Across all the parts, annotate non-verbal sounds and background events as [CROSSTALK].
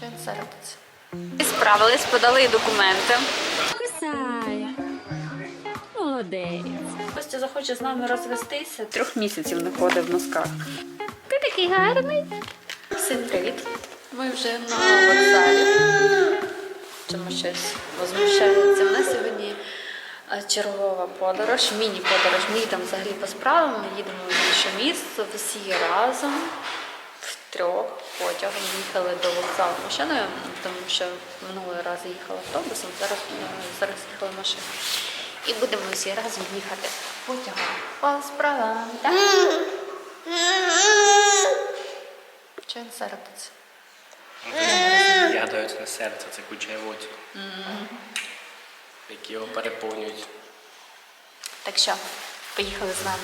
Це робить? Справились, подали документи. Кусай. Молодець. Костя захоче з нами розвестися. Трьох місяців не ходив в носках. Ти такий гарний. Всім привіт. Ми вже на вокзалі. Чому щось возмущається. У нас сьогодні чергова подорож, міні-подорож. Ми їдемо взагалі по справам, ми їдемо в інше місце, всі разом, трьох потягом їхали до вокзалу машиною, тому що минулий раз їхала автобусом, зараз, е, зараз їхала машиною. І будемо всі разом їхати потягом по справам. Так? Що він це? Я це не серце, це куча емоцій, які його переповнюють. Так що, поїхали з нами.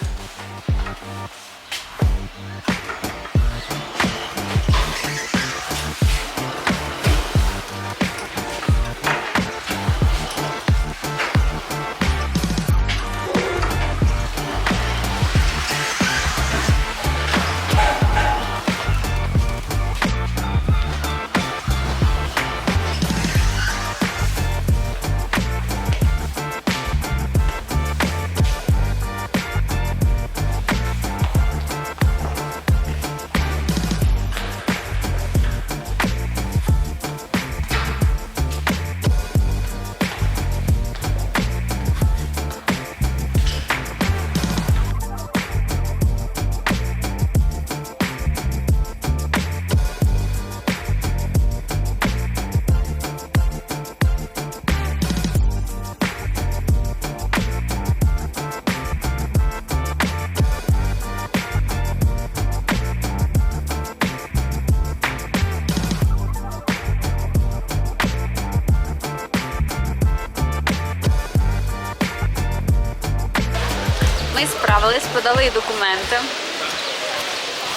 Ми справились, подали документи.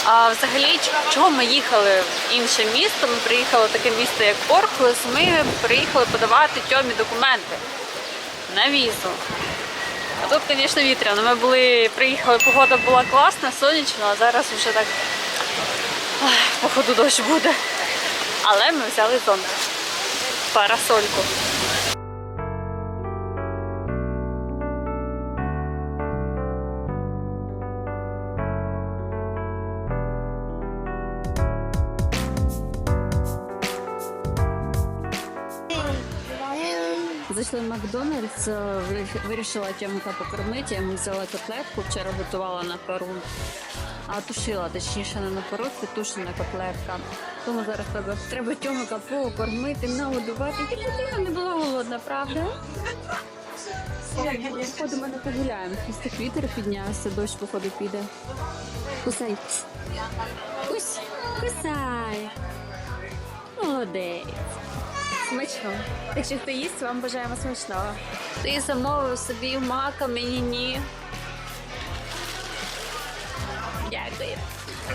А взагалі, чого ми їхали в інше місто? Ми приїхали в таке місто, як Орхус. Ми приїхали подавати тьомі документи на візу. А тут, звісно, вітряно. Ми були, приїхали, погода була класна, сонячна, а зараз вже так походу дощ буде. Але ми взяли зонт, парасольку. Зайшли в Макдональдс, е, вирішила Тьомика покормити. Я йому взяла котлетку, вчора готувала на пару. А тушила, точніше, не на пару, це тушена котлетка. Тому зараз треба, треба Тьомика покормити, нагодувати. І дитина не була голодна, правда? Ходимо не погуляємо. Після вітер піднявся, дощ походу піде. Кусай. Кусь, кусай. Молодець. Смачно. Якщо хто їсть, вам бажаємо смачного. Ти замовив собі мака, мені ні. Дякую.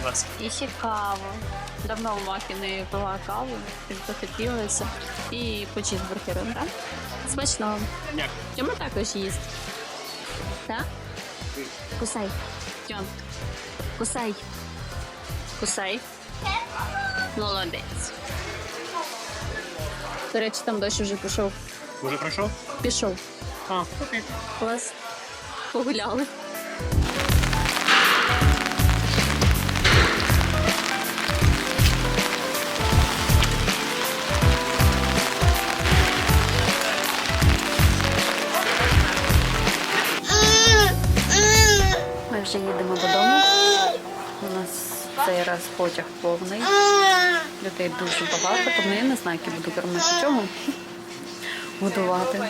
Вас. І ще каву. Давно в маки не пила каву, захотілося. І по чізбургеру, так? Смачного. Дякую. Тьома також їсть. Так? Кусай. Тьом. Кусай. Кусай. Молодець. До речі, там дощ вже пішов. Уже пройшов? Пішов. А, окей. Клас. Погуляли. Ми вже їдемо додому. У нас цей раз потяг повний. Людей дуже багато, тому я не знаю, як я буду кормити чому годувати.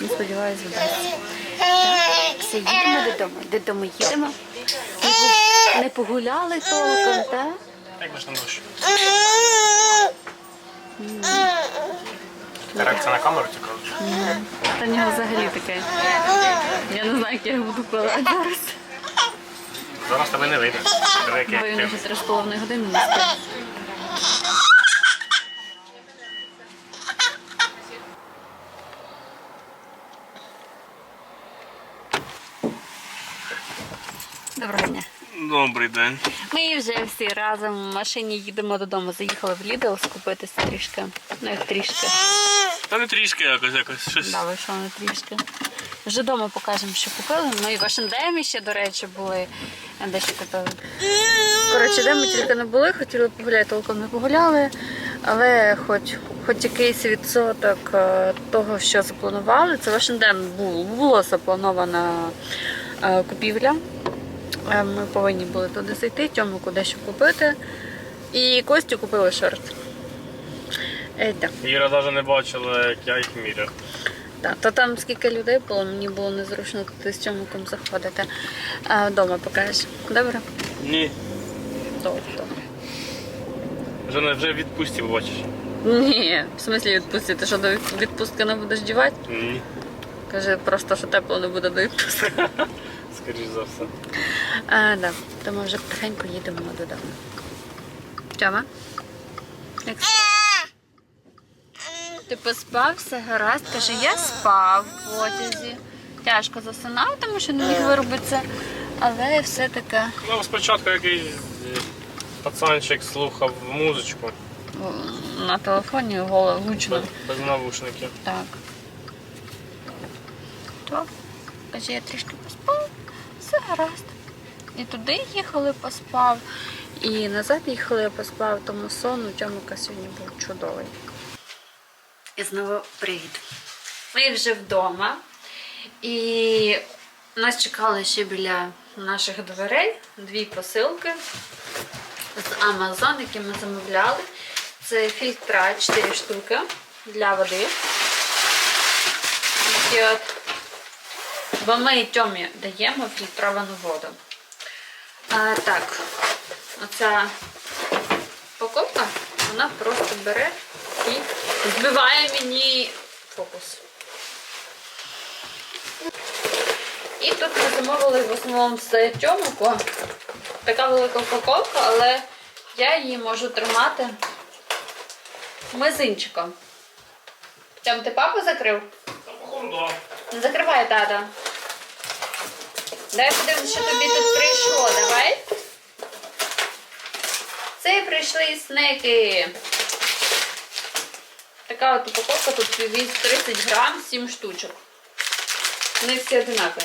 І сподіваюся, вдасться. Все, їдемо додому. Додому їдемо. Не погуляли толком, так? Як ваш на дощ? Реакція на камеру цікава. Та в нього взагалі таке. Я не знаю, як я його буду пилати зараз. Зараз тебе не вийде. Бо він вже активний. три з половиною години не спить. Доброго дня. Добрий день. Ми вже всі разом в машині їдемо додому. Заїхали в Лідл скупитися трішки. Ну як трішки. Та не трішки якось, якось щось. Да, вийшло не трішки. Вже вдома покажемо, що купили. Ну і в Ашендемі ще, до речі, були дещо купили. Коротше, де ми тільки не були, хотіли погуляти, толком не погуляли, але хоч, хоч якийсь відсоток е, того, що запланували, це ваш день було, було запланована е, купівля. Е, Ми повинні були туди зайти, Тьомику дещо купити. І Костю купили шорт. Е. Іра навіть не бачила, як я їх міряв. Так, то там скільки людей було, мені було незручно туди з Тьомиком заходити. А вдома покажеш. Добре? Ні. Добре. Вже, не- вже відпустці бачиш. Ні, в смислі відпустити, що до відпустки не будеш дівати? Ні. Каже, просто що тепло не буде до відпустки. [LAUGHS] Скоріш за все. А, да. То ми вже потихеньку їдемо додому. Тьома? Як? Ти поспав, все гаразд. Каже, я спав в потязі. Тяжко засинав, тому що не міг виробитися. Але все-таки Ну, спочатку якийсь е, пацанчик слухав музичку на телефоні голо гучно. без, без навушників. Так. То, каже, я трішки поспав, все гаразд. І туди їхали, поспав, і назад їхали, я поспав, тому сон у Тьомика сьогодні був чудовий. І знову привіт. Ми вже вдома. І нас чекали ще біля наших дверей дві посилки з Amazon, які ми замовляли. Це фільтра 4 штуки для води. Такі от. Бо ми Тьомі даємо фільтровану воду. А, так, оця покупка, вона просто бере і збиває мені фокус. І тут ми замовили в основному з Тьомику. Така велика упаковка, але я її можу тримати мизинчиком. Тьом, ти папу закрив? Походу, да. Закривай тата. Дай подивимось, що тобі тут прийшло. Давай. Це прийшли снеки. Така от упаковка, тут віз 30 грам, 7 штучок. Вони всі одинакові.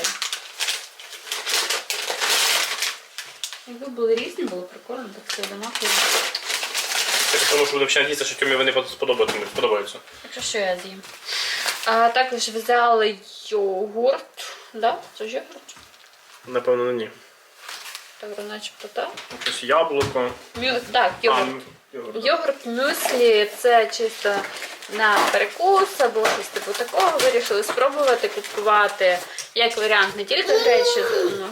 Якби були різні, було прикольно, так всі одинакові. Це тому, що буде взагалі надіятися, що тобі вони сподобаються. Якщо що я з'їм. А, також взяли йогурт. Да? Це ж йогурт? Напевно, ні. Так, начебто так. Якось яблуко. Мю... Так, А, йогурт. йогурт. Йогурт мюслі це чисто на перекус або щось типу такого. Вирішили спробувати купувати як варіант не тільки гречі,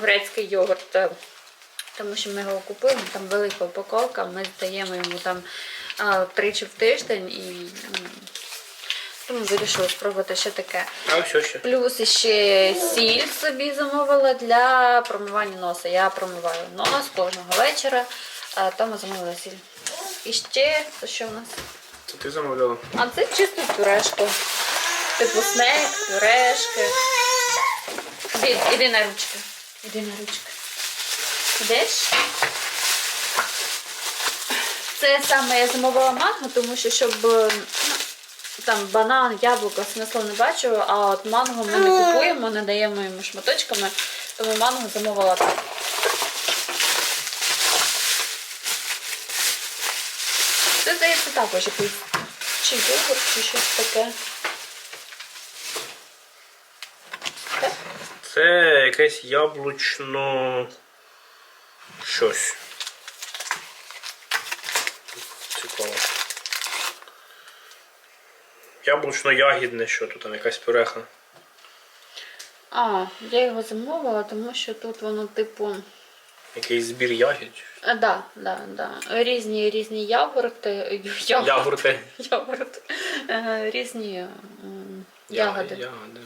грецький йогурт, е, тому що ми його купили, там велика упаковка, ми здаємо йому там а, тричі в тиждень і тому вирішили спробувати ще таке. А все ще. Плюс ще сіль собі замовила для промивання носа. Я промиваю нос кожного вечора, а тому замовила сіль. І ще, це що у нас? Ти замовляла? А це чисто пюрешку. Типу снек, пюрешки. Іди, іди на ручки. Іди на ручки. Ідеш? Це саме я замовила манго, тому що щоб ну, там банан, яблуко смислу не бачу, а от манго ми не купуємо, не даємо йому шматочками, тому манго замовила так. Це здається також якийсь чи йогурт, чи щось таке. Так? Це якесь яблучно. щось. Цікаво. Яблучно-ягідне що тут, там якась пюреха. А, я його замовила, тому що тут воно типу. Якийсь збір ягід. А, да, да, да. Різні різні. Йогурт. Ягурти. Йогурт. Е, Різні м, ягоди. Ягоди.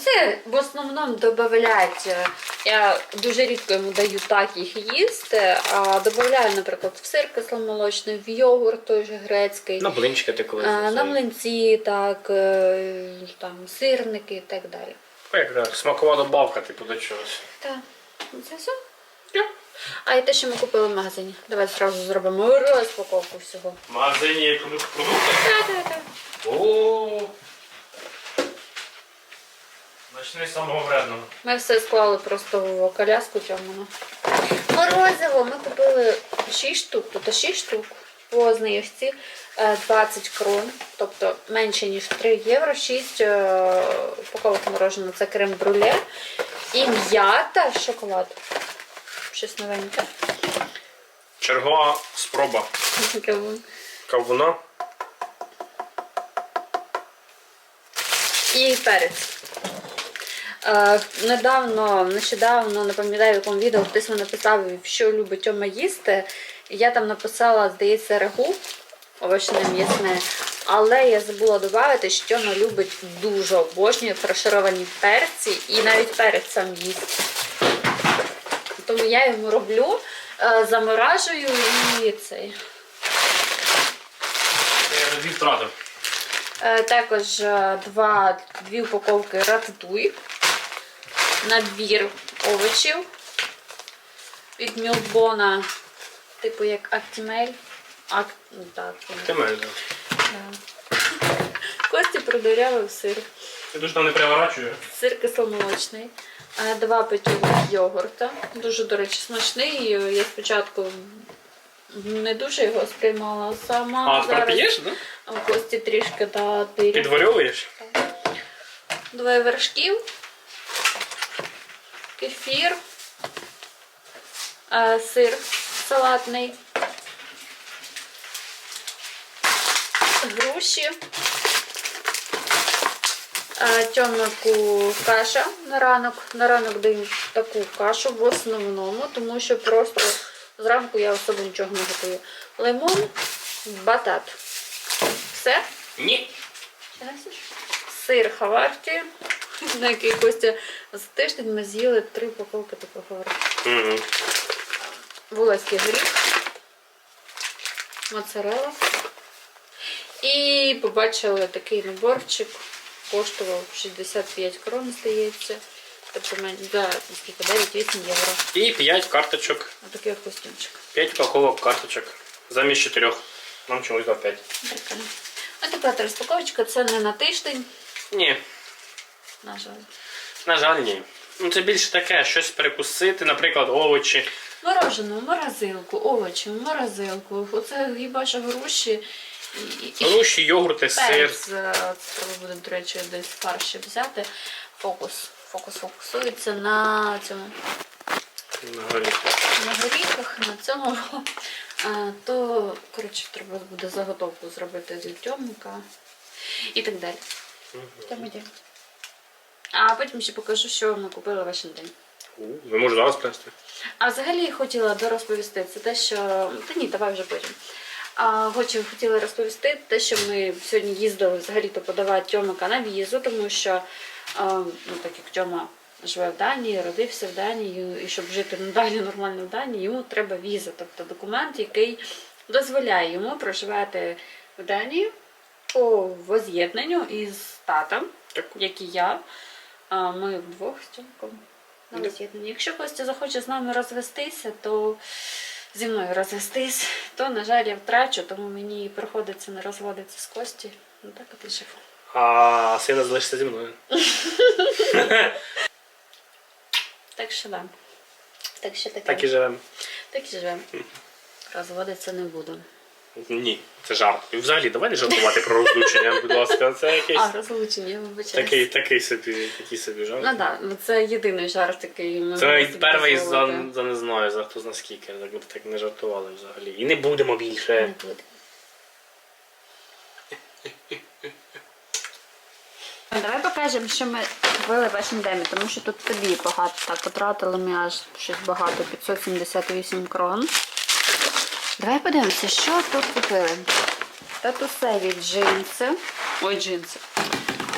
Це в основному додають. Я дуже рідко йому даю так їх їсти, а додаю, наприклад, в сир кисломолочний, в йогурт той же грецький, На блинчики ти колись. е, на млинці, так, е, там, сирники і так далі. Як смакова добавка, типу, до чогось. Так. Це все? А і те, що ми купили в магазині. Давай зразу зробимо розпаковку всього. В магазині продукти. Так, так, так. О. Начни з самого вредного. Ми все склали просто в коляску тьоману. Морозиво ми купили 6 штук, тут 6 штук по знижці е, 20 крон, тобто менше ніж 3 євро, 6 е, упаковок мороженого. Це крем бруле і м'ята шоколад. Щось новеньке. Чергова спроба [LAUGHS] кавуна. І перець. Е, недавно, нещодавно, не пам'ятаю, в якому відео хтось мені написав, що любить Тьома їсти. Я там написала, здається, рагу овочне м'ясне. Але я забула додати, що Тьома любить дуже обожнює фаршировані перці і навіть перець сам їсть. Тому я йому роблю, е, заморажую і цей. Я дві втратив. Е, Також е, два, дві упаковки рататуй, набір овочів від Мілбона, типу як Актімель. Ак... ну, так, Ти маєш. да. Кості продорявив сир. Я дуже там не переворачую. Сир кисломолочний. Е, Два пакети йогурта. Дуже, до речі, смачний. Я спочатку не дуже його сприймала сама. А, тепер п'єш, да? А Кості трішки дати. Підварьовуєш? Двоє вершків, кефір, е, сир салатний, груші, тьомику каша на ранок. На ранок даю таку кашу в основному, тому що просто зранку я особо нічого не готую. Лимон, батат. Все. Ні. Сир хаварті, на який Костя за тиждень ми з'їли три упаковки такого хаварті. Угу. Волоський горіх, моцарела. І побачили такий наборчик, коштував 65 крон, здається. Тобто скільки 9-8 євро. І 5 карточок. Отакий от костюмчик. 5 упаковок карточок. Замість 4. Нам чомусь дав 5. Прикольно. А така розпаковочка, це не на тиждень, Ні. на жаль. На жаль, ні. Ну це більше таке, щось перекусити, наприклад, овочі. Морожене, в морозилку, овочі, морозилку. Оце хіба що груші і, і, Груші, йогурти, сир. е, Це треба буде, до речі, десь фарші взяти. Фокус. Фокус фокусується на цьому. На горіху. На горіхах, на цьому. То, коротше, треба буде заготовку зробити для тьомника і так далі. Там іде. А потім ще покажу, що ми купили в день. У, Ви можете зараз принести? А взагалі хотіла дорозповісти це те, що. Та ні, давай вже потім. А, хочу, хотіла розповісти те, що ми сьогодні їздили взагалі-то подавати Тьомика на візу, тому що, ну, так як Тьома живе в Данії, родився в Данії, і щоб жити надалі нормально в Данії, йому треба віза, тобто документ, який дозволяє йому проживати в Данії по воз'єднанню із татом, Так. як і я. А, Ми вдвох з Тьомком на Да. воз'єднанні. Якщо Костя захоче з нами розвестися, то зі мною розвестись, то, на жаль, я втрачу, тому мені приходиться не розводитися з Кості. Ну так от і живу. А сина залишиться зі мною. [LAUGHS] Так що да. Так що таке. Так і живемо. Так і живемо. Розводитися не буду. Ні, це жарт. І взагалі, давай не жартувати про розлучення, будь ласка. Це якийсь А, розлучення, вибачаюсь. такий, такий собі, такий собі жарт. Ну так, да, це єдиний жарт, який ми Це можемо собі перший за, дозволити. за не знаю, за хто зна скільки. Так, от так не жартували взагалі. І не будемо більше. Не буде. Давай покажемо, що ми купили в H&M, тому що тут тобі багато так потратили ми аж щось багато, 578 крон. Давай подивимося, що тут купили. Татусеві джинси. Ой, джинси.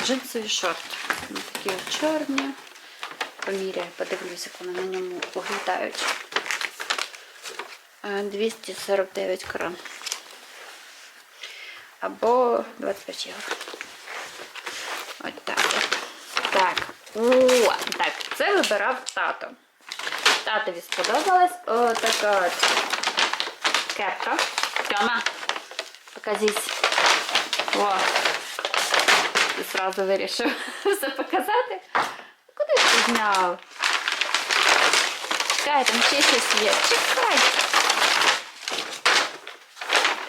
Джинсові шорти. Вони такі от чорні. Поміряю, подивлюся, як вони на ньому виглядають. Е, 249 крон. Або 25 євро. Ось так. от. Так. О, так, це вибирав тато. Татові сподобалась о, така от кепка. Тьома, покажись. О, ти зразу вирішив [LAUGHS] все показати. Куди ти зняв? Чекай, там ще щось є. Чекай.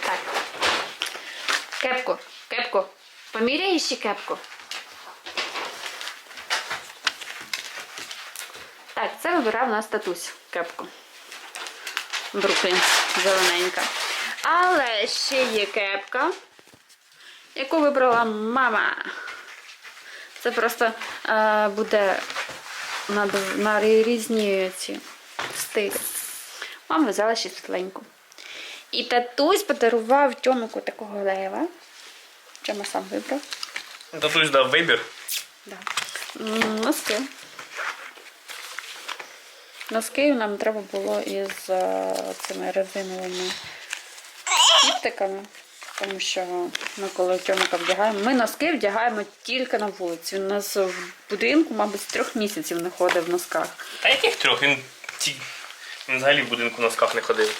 Так. Кепку, кепку. Поміряй ще кепку. Так, це вибирав нас татусь кепку. Бруклін зелененька. Але ще є кепка, яку вибрала мама. Це просто е, буде на, на різні ці стилі. Мама взяла ще світленьку. І татусь подарував Тьомику такого лева. Чому сам вибрав? Татусь дав вибір. Да. Носки. Носки нам треба було із е, цими резиновими кіптиками. Тому що ми коли Тьомика вдягаємо, ми носки вдягаємо тільки на вулиці. У нас в будинку, мабуть, з трьох місяців не ходить в носках. Та яких трьох? Він, ті... він взагалі в будинку в носках не ходив.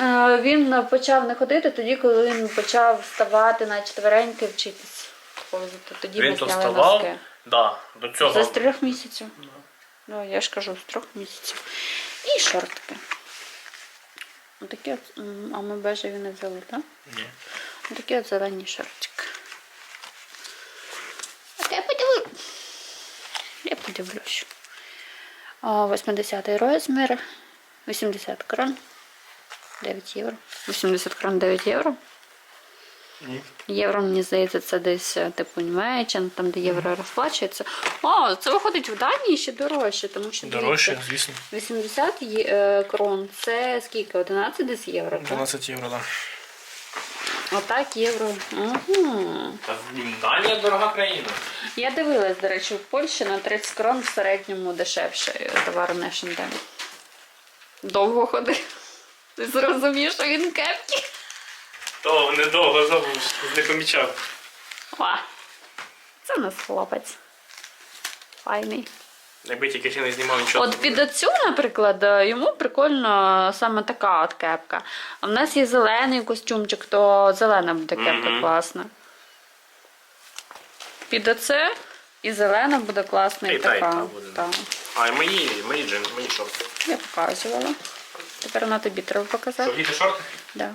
Е, Він почав не ходити тоді, коли він почав вставати на четвереньки вчитись. Тоді він ми то зняли вставав. носки. Да, до цього. Це з трьох місяців. Ну, я ж кажу, з трьох місяців. І шортики. Отакі от, а ми бежеві не взяли, так? Ні. Отакі от зелені шортики. А я подивлю. Я подивлюсь. О, 80 розмір. 80 крон. 9 євро. 80 крон 9 євро. Ні. Євро, мені здається, це десь е, типу Німеччина, там, де євро розплачується. О, це виходить в Данії ще дорожче, тому що Дорожче, дивіться, звісно. 80 є- е, крон це скільки? 11 десь євро. Так? 12 євро, так. Отак євро. Угу. Та Данія дорога країна. Я дивилась, до речі, в Польщі на 30 крон в середньому дешевше е, товар не H&M. Довго ходив. Ти зрозумів, що він кепки. То недовго знову не помічав. О, це у нас хлопець. Файний. Якби тільки ще не знімав нічого. От під оцю, наприклад, йому прикольно саме така от кепка. А в нас є зелений костюмчик, то зелена буде кепка Мгм. класна. Під оце і зелена буде класна, і, І та, і така. та буде. Та. А і мої, мої джинси, мої шорти. Я показувала. Тепер на тобі треба Що, показати. вдіти шорти? Да.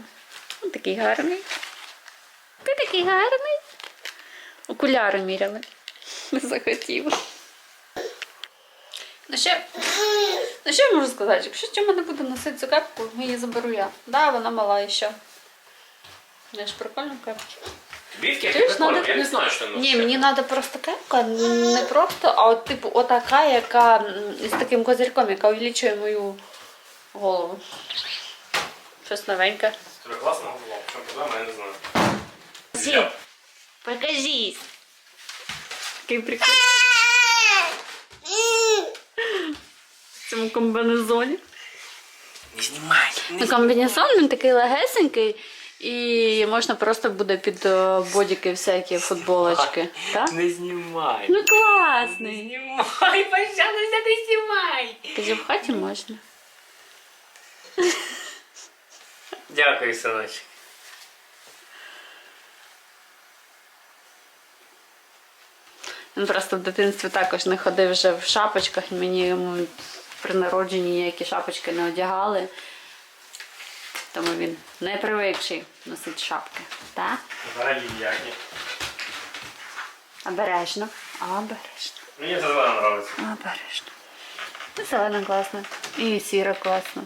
Він такий гарний. Ти такий гарний. Окуляри міряли. Не захотів. Ну ще, ну що я можу сказати? Якщо Тьома не буде носити цю кепку, її заберу я. Да, вона мала і що. Я ж прикольна кепка. Бівки, прикольно. Я не знаю, що Ні, мені треба просто кепка, не просто, а от типу отака, яка з таким козирьком, яка увеличує мою голову. Щось новеньке. Тебе класно було. В чому проблема, я не знаю. Покажи. Покажись. Який прикол. В цьому комбінезоні. Не знімай. Ну, комбінезон він такий легесенький. І можна просто буде під е, бодіки всякі футболочки. Так? Не знімай. Ну класний. Знімай, пожалуйста, не знімай. Тоді в хаті можна. Дякую, синочок. Він просто в дитинстві також не ходив вже в шапочках. Мені йому при народженні ніякі шапочки не одягали. Тому він не привикший носити шапки. Так? Взагалі ніякі. Обережно. Обережно. Мені це зелена подобається. Обережно. І зелена класна. І сіра класна.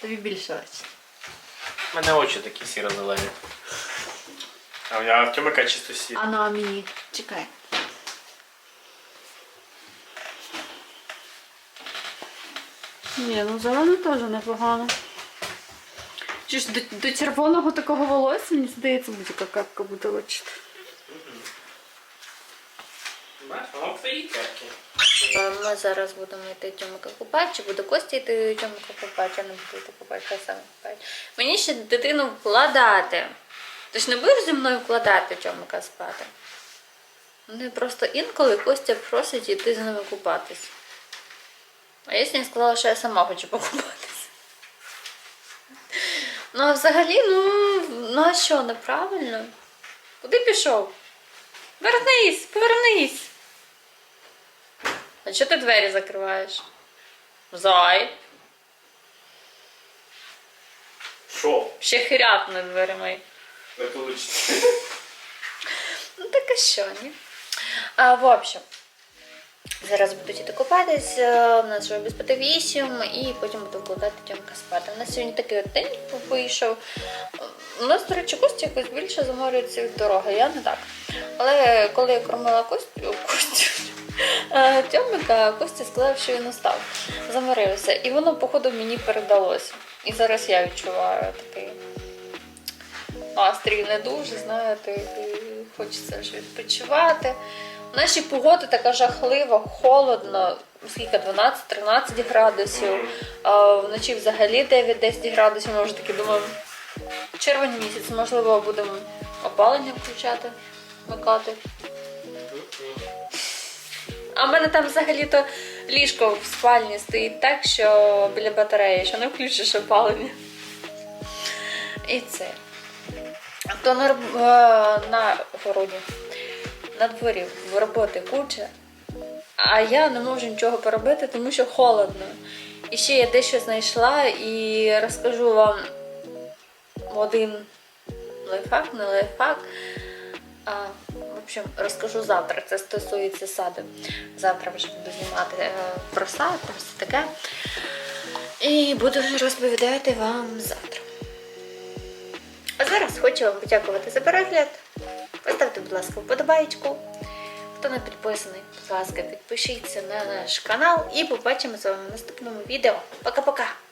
Тобі більше очі. У мене очі такі сіро-зелені. А у мене в Тьомика чисто сірі. А ну а мені. Чекай. Ні, ну зелена теж непогано. Чи ж до, до червоного такого волосся, мені здається, будь-яка капка буде лучити. Бачиш, воно в твоїй кепці. Ми зараз будемо йти Тьомика купати, чи буде Костя йти Тьомика купати, а не буду йти хай саме купати. Мені ще дитину вкладати. Ти ж не будеш зі мною вкладати Тьомика спати? Вони просто інколи Костя просить йти з ними купатись. А я нею сказала, що я сама хочу покупатись. Ну, а взагалі, ну, ну а що, неправильно? Куди пішов? Вернись, повернись. А чого ти двері закриваєш? Зай. Що? Ще хирят над дверима. Не вийде. Ну так а що, ні? А, в общем, зараз будуть іти купатися, у нас вже без п'яти вісім, і потім буду вкладати Тьомка спати. У нас сьогодні такий от день вийшов. У нас, до речі, Костя якось більше заморюється від дороги, я не так. Але коли я кормила Костю, Костю, Тьомика, Костя сказав, що він устав, заморився. І воно, походу, мені передалося. І зараз я відчуваю такий настрій не дуже, знаєте, хочеться вже відпочивати. В нашій погода така жахлива, холодно, скільки 12-13 градусів, а вночі взагалі 9-10 градусів. Ми вже таки думаємо, червень місяць, можливо, будемо опалення включати, вмикати. А в мене там взагалі-то ліжко в спальні стоїть так, що біля батареї, що не включиш опалення. І це. То на, е, на городі, на дворі в роботи куча, а я не можу нічого поробити, тому що холодно. І ще я дещо знайшла і розкажу вам один лайфхак, не лайфхак. Общем, розкажу завтра. Це стосується саду. Завтра вже буду знімати е, про сад, про все таке. І буду розповідати вам завтра. А зараз хочу вам подякувати за перегляд. Поставте, будь ласка, вподобайку. Хто не підписаний, будь ласка, підпишіться на наш канал і побачимо з вами в наступному відео. Пока-пока!